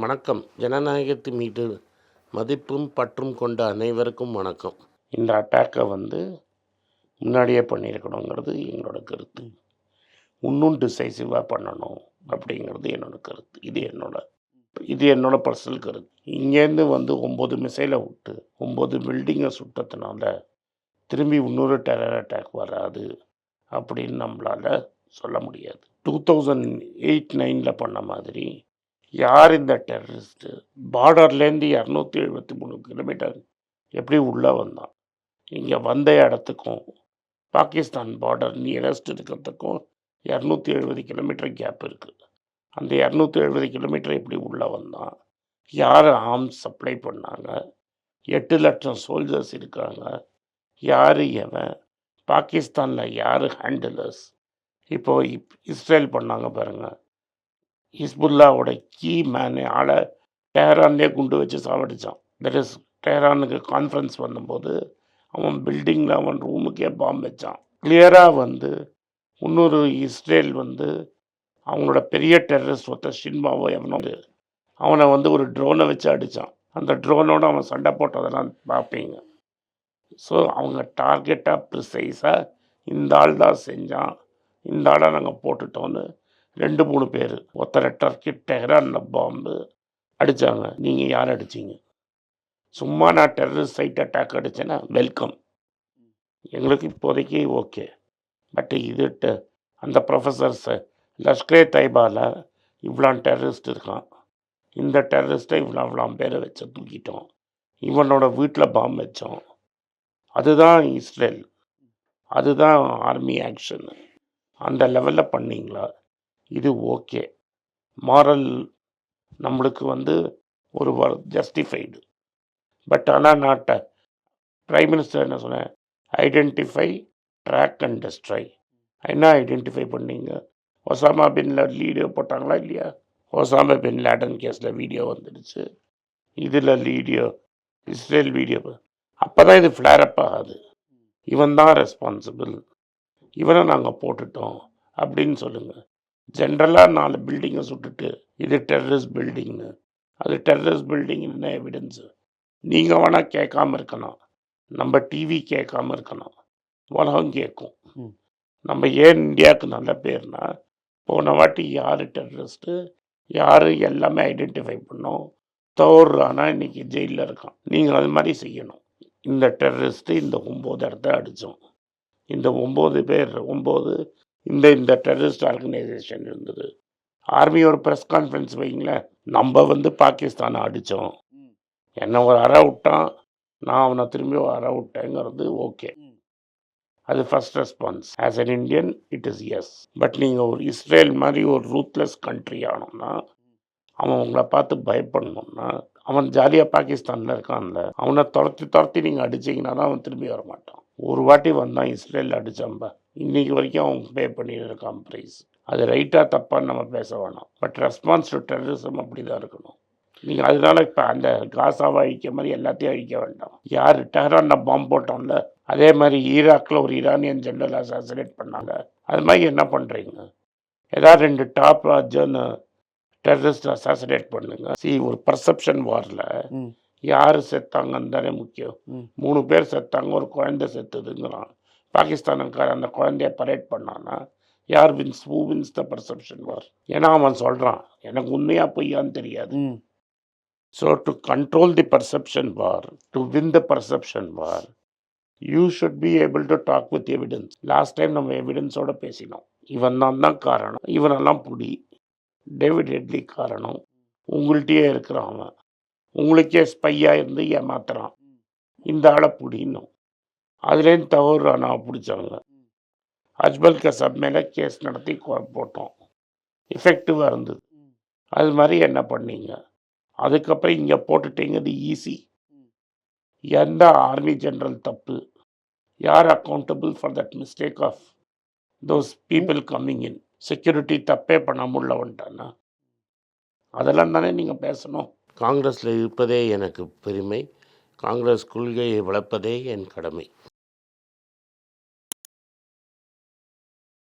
வணக்கம். ஜனநாயகத்து மீது மதிப்பும் பற்றும் கொண்ட அனைவருக்கும் வணக்கம். இந்த அட்டாக்கை வந்து முன்னாடியே பண்ணியிருக்கணுங்கிறது எங்களோட கருத்து. இன்னும் டிசைசிவாக பண்ணணும் அப்படிங்கிறது என்னோட கருத்து. இது என்னோட இது என்னோட பர்சனல் கருத்து. இங்கேருந்து வந்து ஒம்பது மிசைலை விட்டு ஒம்பது பில்டிங்கை சுட்டதுனால திரும்பி இன்னொரு டெரர் அட்டாக் வராது அப்படின்னு நம்மளால் சொல்ல முடியாது. டூ தௌசண்ட் எயிட் நைனில் பண்ண மாதிரி யார் இந்த டெரரிஸ்ட்டு பார்டர்லேருந்து இரநூத்தி எழுபத்தி மூணு கிலோமீட்டர் எப்படி உள்ளே வந்தான்? இங்கே வந்த இடத்துக்கும் பாகிஸ்தான் பார்டர் நியரஸ்ட் இருக்கிறதுக்கும் இரநூத்தி எழுபது கிலோமீட்டர் கேப் இருக்குது அந்த இரநூத்தி எழுபது கிலோமீட்டர் எப்படி உள்ளே வந்தான்? யார் ஆர்ம்ஸ் சப்ளை பண்ணாங்க? எட்டு லட்சம் சோல்ஜர்ஸ் இருக்காங்க. யார் எவன் பாகிஸ்தானில் யார் ஹேண்டிலர்ஸ் இப்போ இப் இஸ்ரேல் பண்ணாங்க பாருங்கள் ஹிஸ்புல்லாவோட கீ மேனு ஆளை டெஹரான்லேயே குண்டு வச்சு சாவடிச்சான். தட் இஸ் டேரானுக்கு கான்ஃபரன்ஸ் வந்தபோது அவன் பில்டிங்கில் அவன் ரூமுக்கே பாம்பு வச்சான். கிளியராக வந்து இன்னொரு இஸ்ரேல் வந்து அவங்களோட பெரிய டெரரிஸ்ட் ஒருத்த ஷின்மாவோ எவனோ வந்து அவனை வந்து ஒரு ட்ரோனை வச்சு அடித்தான் அந்த ட்ரோனோடு அவன் சண்டை போட்டதெல்லாம் பார்ப்பீங்க. ஸோ அவங்க டார்கெட்டாக ப்ரிசைஸாக இந்த ஆள் தான் செஞ்சான். இந்த ஆளை நாங்கள் போட்டுட்டோன்னு ரெண்டு மூணு பேர். ஒருத்தரை டர்க்கி டெஹ்ரானில் பாம்பு அடித்தாங்க நீங்கள் யார் அடிச்சீங்க? சும்மா நான் டெரரிஸ்ட் சைட் அட்டாக் அடித்தேன்னா வெல்கம் எங்களுக்கு இப்போதைக்கு ஓகே பட் இது ட- அந்த ப்ரொஃபஸர்ஸ் லஷ்கரே தைபாவில் இவ்வளோ டெரரிஸ்ட் இருக்கான். இந்த டெரரிஸ்ட்டை இவ்வளோ இவ்வளோ பேரை வச்சு தூக்கிட்டோம். இவனோட வீட்டில் பாம்பு வச்சோம். அதுதான் இஸ்ரேல். அதுதான் ஆர்மி ஆக்ஷன் அந்த லெவலில் பண்ணீங்களா? இது ஓகே. மாரல் நம்மளுக்கு வந்து ஒரு ஜஸ்டிஃபைடு பட் ஆனால் நாட்டை ப்ரைம் மினிஸ்டர் என்ன சொன்னேன் ஐடென்டிஃபை ட்ராக் அண்ட் டெஸ்ட்ரை என்ன ஐடென்டிஃபை பண்ணீங்க? ஒசாமா பின் வீடியோ போட்டாங்களா இல்லையா? ஒசாமா பின் லேடன் கேஸில் வீடியோ வந்துடுச்சு. இதில் வீடியோ இஸ்ரேல் வீடியோ அப்போ தான் இது ஃப்ளேரப் ஆகாது. இவன் தான் ரெஸ்பான்சிபிள் இவனை நாங்கள் போட்டுட்டோம். அப்படின்னு சொல்லுங்கள் ஜென்ரலாக நாலு பில்டிங்கை சுட்டுட்டு இது டெரரிஸ்ட் பில்டிங்னு அது டெரரிஸ்ட் பில்டிங் என்ன எவிடன்ஸு நீங்கள் வேணால் கேட்காம இருக்கலாம். நம்ம டிவி கேட்காம இருக்கலாம். உலகம் கேட்கும். நம்ம ஏன் இந்தியாவுக்கு நல்ல பேர்னா போன வாட்டி யார் டெரரிஸ்ட்டு யார் எல்லாமே ஐடென்டிஃபை பண்ணோம். தோறானா இன்னைக்கு ஜெயிலில் இருக்கான். நீங்கள் அது மாதிரி செய்யணும். இந்த டெரரிஸ்ட்டு இந்த ஒம்பது இடத்த அடித்தோம் இந்த ஒம்பது பேர் ஒம்பது இந்த இந்த டெரரிஸ்ட் ஆர்கனைசேஷன் இருந்தது. ஆர்மி ஒரு ப்ரெஸ் கான்ஃபரன்ஸ் வைங்களேன் நம்ம வந்து பாகிஸ்தானை அடித்தோம். என்னை ஒரு அறை விட்டான். நான் அவனை திரும்பி அறை விட்டேங்கிறது ஓகே. அது first response as an Indian it is yes but நீங்கள் ஒரு இஸ்ரேல் மாதிரி ஒரு ரூத்லெஸ் கண்ட்ரி ஆனோம்னா அவன் உங்களை பார்த்து பயப்படணும்னா அவன் ஜாலியாக பாகிஸ்தானில் இருக்கான்ல அவனை துரத்தி துரத்தி நீங்கள் அடிச்சீங்கன்னா தான் அவன் திரும்பி வர மாட்டான் ஒரு வாட்டி வந்தான் இஸ்ரேல் அடிச்சாம்பா இன்னைக்கு வரைக்கும் அவன் பே பண்ணிட்டு இருக்கான் ப்ரைஸ் அது ரைட்டாக தப்பான்னு நம்ம பேச வேணாம். பட் ரெஸ்பான்ஸ் டு டெரரிசம் அப்படி தான் இருக்கணும். நீங்கள் அதனால இப்போ அந்த காசாவை அழிக்க மாதிரி எல்லாத்தையும் அழிக்க வேண்டாம். யார் டெஹரானில் பாம்பு போட்டோம்ல அதே மாதிரி ஈராக்கில் ஒரு ஈரானியன் ஜெனரல் அசாசினேட் பண்ணாங்க. அது மாதிரி என்ன பண்ணுறீங்க ஏதாவது ரெண்டு டாப் ஜர்ன டெரரிஸ்ட் அசாசினேட் பண்ணுங்க. சி ஒரு பர்செப்ஷன் வாரில். யார் செத்தாங்கன்னு தானே முக்கியம். மூணு பேர் செத்தாங்க ஒரு குழந்தை செத்துதுங்கிறான். பாகிஸ்தானுக்கார அந்த குழந்தைய பரேட் பண்ணானா யார் wins who wins the perception war ஏன்னா அவன் சொல்கிறான் எனக்கு உண்மையா பொய்யான்னு தெரியாது. So to control the perception war to win the perception war you should be able to talk with evidence last time நம்ம எவிடன்ஸோட பேசினோம். இவன் தான் தான் காரணம். இவனெல்லாம் புடி டேவிட் ஹெட்லி காரணம். உங்கள்கிட்டயே இருக்கிறான் அவன். உங்களுக்கே ஸ்பையாக இருந்து ஏமாத்துறான். இந்த ஆளை பிடினும் அதுலேருந்து தவறு நான் பிடிச்சாங்க அஜ்மல் கசாப் மேலே கேஸ் நடத்தி போட்டோம். எஃபெக்டிவாக இருந்தது. அது மாதிரி என்ன பண்ணீங்க? அதுக்கப்புறம் இங்கே போட்டுட்டீங்கிறது ஈஸி எந்த ஆர்மி ஜென்ரல் தப்பு? யார் accountable for that mistake of those people coming in security தப்பே பண்ண முடியல வந்துட்டானா? அதெல்லாம் தானே நீங்கள் பேசணும். காங்கிரஸில் இருப்பதே எனக்கு பெருமை. காங்கிரஸ் கொள்கையை வளர்ப்பதே என் கடமை.